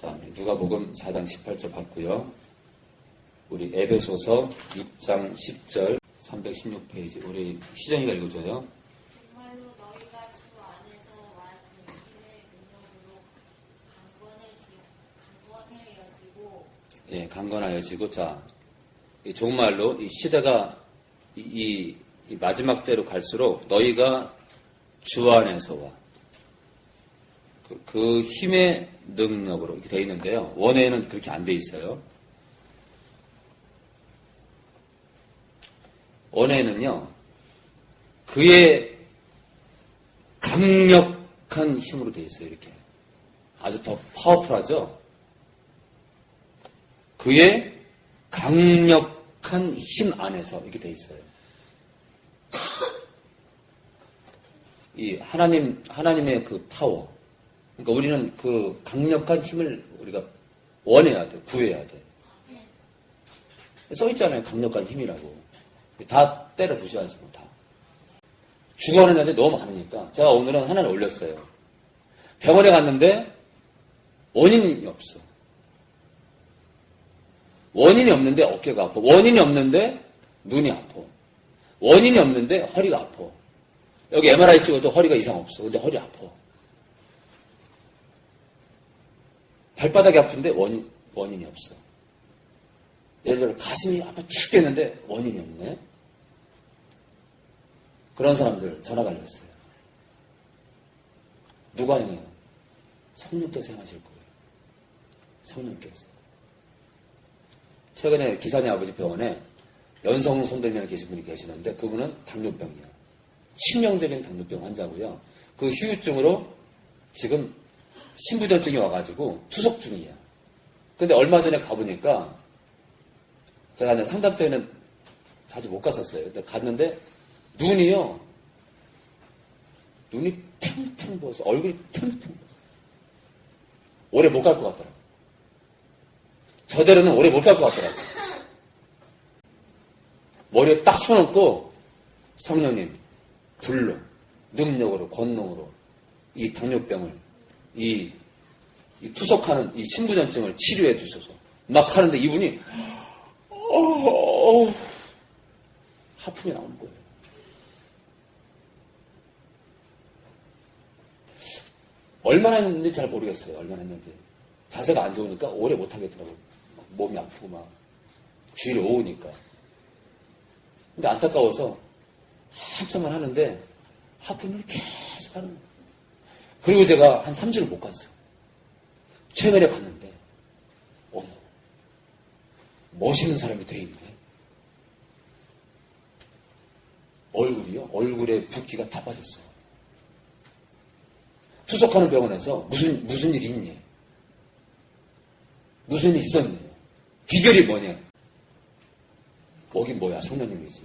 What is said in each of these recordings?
자, 누가복음 4장 18절 봤고요. 우리 에베소서 6장 10절 316페이지 우리 시정이가 읽어줘요. 예, 강건하여지고 자, 이 정말로 이 시대가 이, 이- 이 마지막 때로 갈수록 너희가 주 안에서와 그, 그 힘의 능력으로 이렇게 되어 있는데요. 원에는 그렇게 안 돼 있어요. 원에는요, 그의 강력한 힘으로 되어 있어요. 이렇게 아주 더 파워풀하죠. 그의 강력한 힘 안에서 이렇게 돼 있어요. 이 하나님 하나님의 그 파워. 그러니까 우리는 그 강력한 힘을 우리가 원해야 돼, 구해야 돼. 써 있잖아요, 강력한 힘이라고. 다 때려 부셔야지 뭐 다. 죽어가는 애들이 너무 많으니까 제가 오늘은 하나를 올렸어요. 병원에 갔는데 원인이 없어. 원인이 없는데 어깨가 아파. 원인이 없는데 눈이 아파. 원인이 없는데 허리가 아파. 여기 MRI 찍어도 허리가 이상 없어. 근데 허리 아파. 발바닥이 아픈데 원인, 원인이 없어. 예를 들어 가슴이 아파 죽겠는데 원인이 없네. 그런 사람들 전화 걸렸어요. 누가 행해요? 성령께서 행하실 거예요. 성령께서. 최근에 기사님 아버지 병원에 연성 손대면 계신 분이 계시는데 그분은 당뇨병이에요. 치명적인 당뇨병 환자고요. 그 후유증으로 지금 신부전증이 와가지고 투석 중이에요. 근데 얼마 전에 가보니까 제가 상담 때는 자주 못 갔었어요. 근데 갔는데 눈이요. 눈이 탱탱 부어서 얼굴이 탱탱 부어서 오래 못 갈 것 같더라고요. 저대로는 오래 못 갈 것 같더라고요. 머리에 딱 손얹고 성령님 불로 능력으로 권능으로 이 당뇨병을 이, 이 투석하는 이 신부전증을 치료해 주셔서 막 하는데 이분이 어, 하품이 나오는 거예요. 얼마나 했는지 잘 모르겠어요. 얼마나 했는지. 자세가 안 좋으니까 오래 못 하겠더라고요. 막 몸이 아프고 막 주위를 오으니까. 근데 안타까워서 한참을 하는데 하품을 계속 하는 거예요. 그리고 제가 한 3주를 못 갔어요. 최근에 갔는데, 어머, 멋있는 사람이 돼 있네. 얼굴이요? 얼굴에 붓기가 다 빠졌어. 투석하는 병원에서 무슨, 무슨 일이 있니? 무슨 일이 있었니? 비결이 뭐냐? 뭐긴 뭐야, 성령님이지.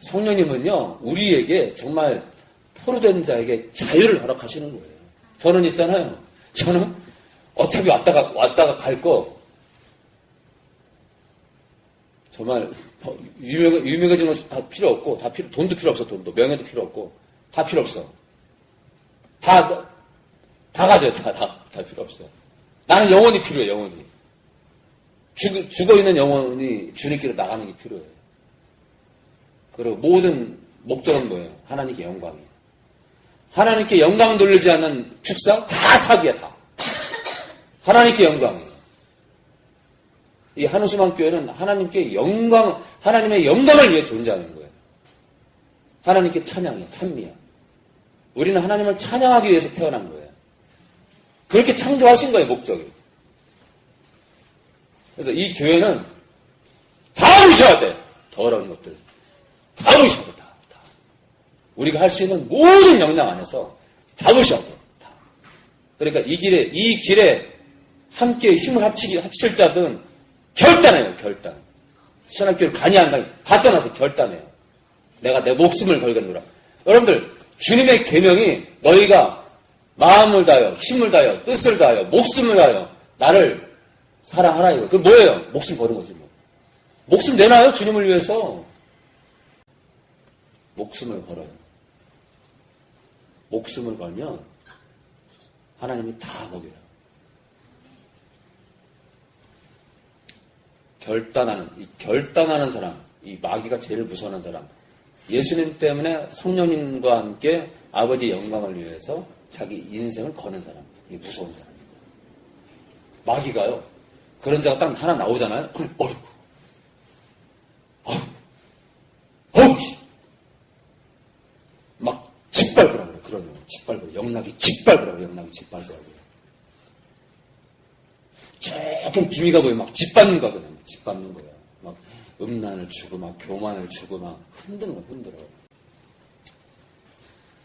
성령님은요, 우리에게 정말 포로된 자에게 자유를 허락하시는 거예요. 저는 있잖아요. 저는 어차피 왔다가, 왔다가 갈 거, 정말 유명, 유명해지는 것이 다 필요 없고, 다 필요, 돈도 필요 없어, 돈도. 명예도 필요 없고, 다 필요 없어. 다, 다 가져, 다, 필요 없어. 나는 영혼이 필요해, 영혼이. 죽, 죽어 있는 영혼이 주님께로 나가는 게 필요해. 그리고 모든 목적은 뭐예요? 하나님께 영광이에요. 하나님께 영광 돌리지 않는 축사? 다 사기야, 다. 하나님께 영광이에요. 이 한우수만 교회는 하나님께 영광, 하나님의 영광을 위해 존재하는 거예요. 하나님께 찬양이야, 찬미야. 우리는 하나님을 찬양하기 위해서 태어난 거예요. 그렇게 창조하신 거예요, 목적이. 그래서 이 교회는 다 부셔야 돼. 더러운 것들. 다. 다. 우리가 할 수 있는 모든 역량 안에서 다 부셔야 돼. 다. 그러니까 이 길에, 이 길에 함께 힘을 합치기, 합칠 자들은 결단해요, 결단. 신학교를 가냐 안 가냐 다 떠나서 결단해요. 내가 내 목숨을 걸겠노라. 여러분들 주님의 계명이 너희가 마음을 다하여 힘을 다하여 뜻을 다하여 목숨을 다하여 나를 사랑하라 이거. 그 뭐예요? 목숨 거는 거지 뭐. 목숨 내놔요 주님을 위해서. 목숨을 걸어요. 목숨을 걸면 하나님이 다 먹여요. 결단하는, 이 결단하는 사람, 이 마귀가 제일 무서운 사람. 예수님 때문에 성령님과 함께 아버지 영광을 위해서 자기 인생을 거는 사람. 이 무서운 사람. 마귀가요. 그런 자가 딱 하나 나오잖아요. 어휴, 영락이 짓밟으라고, 영락이 짓밟으라고. 조금 기미가 보이면 막 짓밟는 거야, 그냥. 짓밟는 거야. 막 음란을 주고, 막 교만을 주고, 막 흔드는 거야, 흔들어.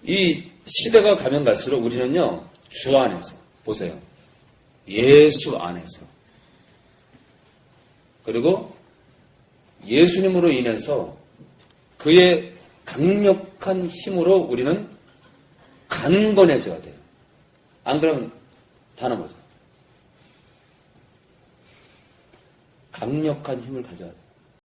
이 시대가 가면 갈수록 우리는요, 주 안에서, 보세요. 예수 안에서. 그리고 예수님으로 인해서 그의 강력한 힘으로 우리는 강건해져야 돼요. 안 그러면 다 넘어져. 강력한 힘을 가져야 돼.